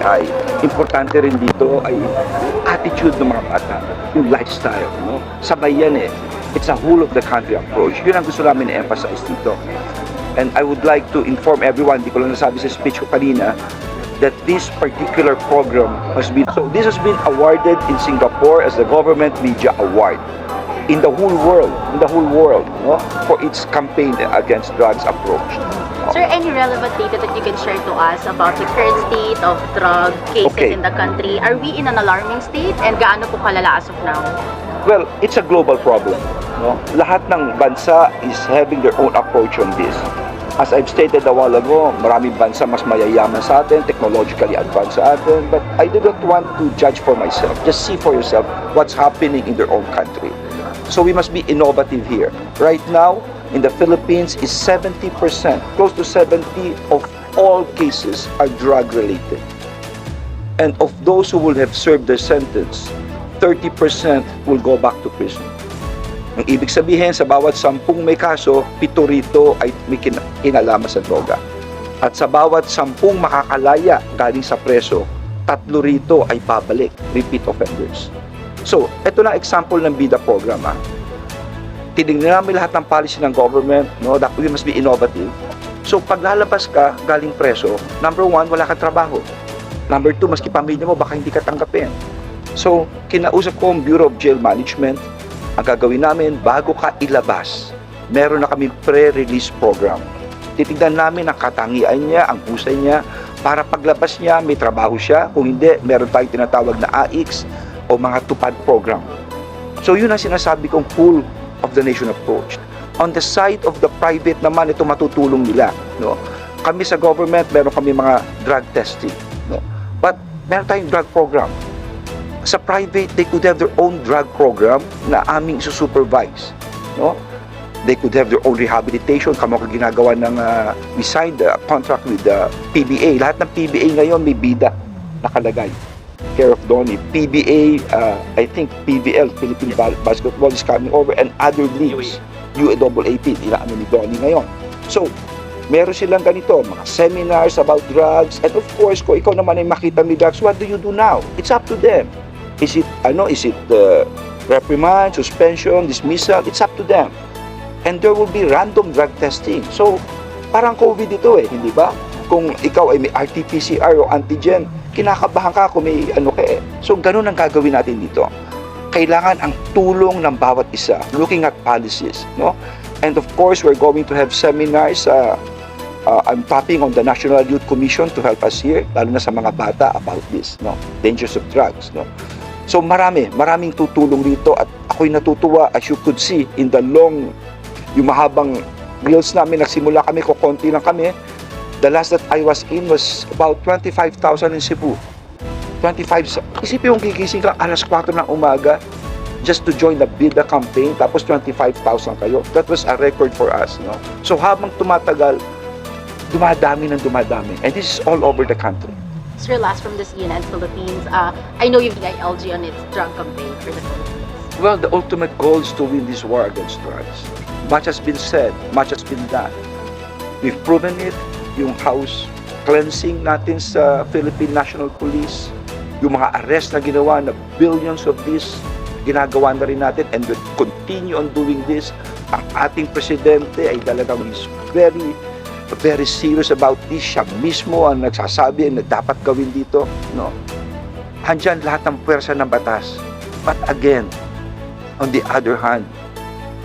high. Importante rin dito ay attitude ng mga bata, yung lifestyle, no? Sabay yan eh. It's a whole of the country approach. Yun ang gusto namin i-emphasize dito. And I would like to inform everyone, di ko lang nasabi sa speech ko kanina, that this particular program has been, so this has been awarded in Singapore as the Government Media Award in the whole world, in the whole world, no? for its campaign against drugs approach. Sir, any relevant data that you can share to us about the current state of drug cases Okay. in the country? Are we in an alarming state? And gaano po kalala as of now? Well, it's a global problem. No? Lahat ng bansa is having their own approach on this. As I've stated a while ago, maraming bansa mas mayayaman sa atin, technologically advanced sa atin, but I do not want to judge for myself. Just see for yourself what's happening in their own country. So we must be innovative here. Right now, in the Philippines is 70%, close to 70 of all cases are drug related. And of those who will have served their sentence, 30% will go back to prison. Ang ibig sabihin, sa bawat sampung may kaso, pito rito ay may kin- kinalaman sa droga. At sa bawat sampung makakalaya galing sa preso, tatlo rito ay babalik, repeat offenders. So, ito lang example ng BIDA program. Ha. Tinignan namin lahat ng policy ng government, no, that we must be innovative. So, pag lalabas ka galing preso, number one, wala kang trabaho. Number two, maski pamilya mo, baka hindi ka tanggapin. So, kinausap ko ang Bureau of Jail Management. Ang gagawin namin, bago ka ilabas, meron na kami pre-release program. Titignan namin ang katangian niya, ang husay niya, para paglabas niya, may trabaho siya. Kung hindi, meron tayong tinatawag na AIX o mga tupad program. So, yun ang sinasabi kong full of the nation approach. On the side of the private naman, ito matutulong nila. No? Kami sa government, meron kami mga drug testing. No? But meron tayong drug program sa private, they could have their own drug program na aming supervise. No? They could have their own rehabilitation. Kamo ka ginagawa ng, uh, we signed a contract with the PBA. Lahat ng PBA ngayon may bida nakalagay. Care of Donny. PBA, uh, I think PBL, Philippine Bal- Basketball is coming over and other leagues. UAAP, inaano ni Donny ngayon. So, meron silang ganito, mga seminars about drugs. And of course, kung ikaw naman ay makita may drugs, what do you do now? It's up to them. Is it, ano, is it the reprimand, suspension, dismissal? It's up to them. And there will be random drug testing. So, parang COVID ito eh, hindi ba? Kung ikaw ay may RT-PCR o antigen, kinakabahan ka kung may ano ka eh. So, ganun ang gagawin natin dito. Kailangan ang tulong ng bawat isa, looking at policies, no? And of course, we're going to have seminars uh, uh, I'm tapping on the National Youth Commission to help us here, lalo na sa mga bata about this, no? Dangers of drugs, no? So marami, maraming tutulong dito at ako'y natutuwa as you could see in the long, yung mahabang reels namin, nagsimula kami, kukonti lang kami. The last that I was in was about 25,000 in Cebu. 25, sa- isipin yung gigising ka alas 4 ng umaga just to join the BIDA campaign, tapos 25,000 kayo. That was a record for us, no? So habang tumatagal, dumadami ng dumadami. And this is all over the country. Sir, last from the CNN Philippines, uh, I know you've LG on its drug campaign for the Philippines. Well, the ultimate goal is to win this war against drugs. Much has been said, much has been done. We've proven it, yung house cleansing natin sa Philippine National Police, yung mga arrest na ginawa na billions of this, ginagawa na rin natin and we'll continue on doing this. Ang ating presidente ay talagang is very very serious about this. Siya mismo ang nagsasabi na dapat gawin dito. No? Handyan lahat ng pwersa ng batas. But again, on the other hand,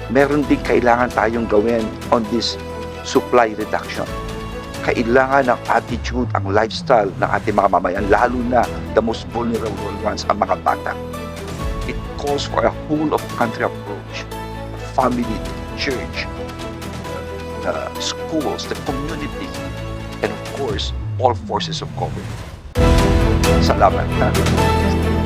meron din kailangan tayong gawin on this supply reduction. Kailangan ng attitude, ang lifestyle ng ating mga mamayan, lalo na the most vulnerable ones, ang mga bata. It calls for a whole of country approach, family, church, the schools, the community, and of course, all forces of government. Salamat. Ha?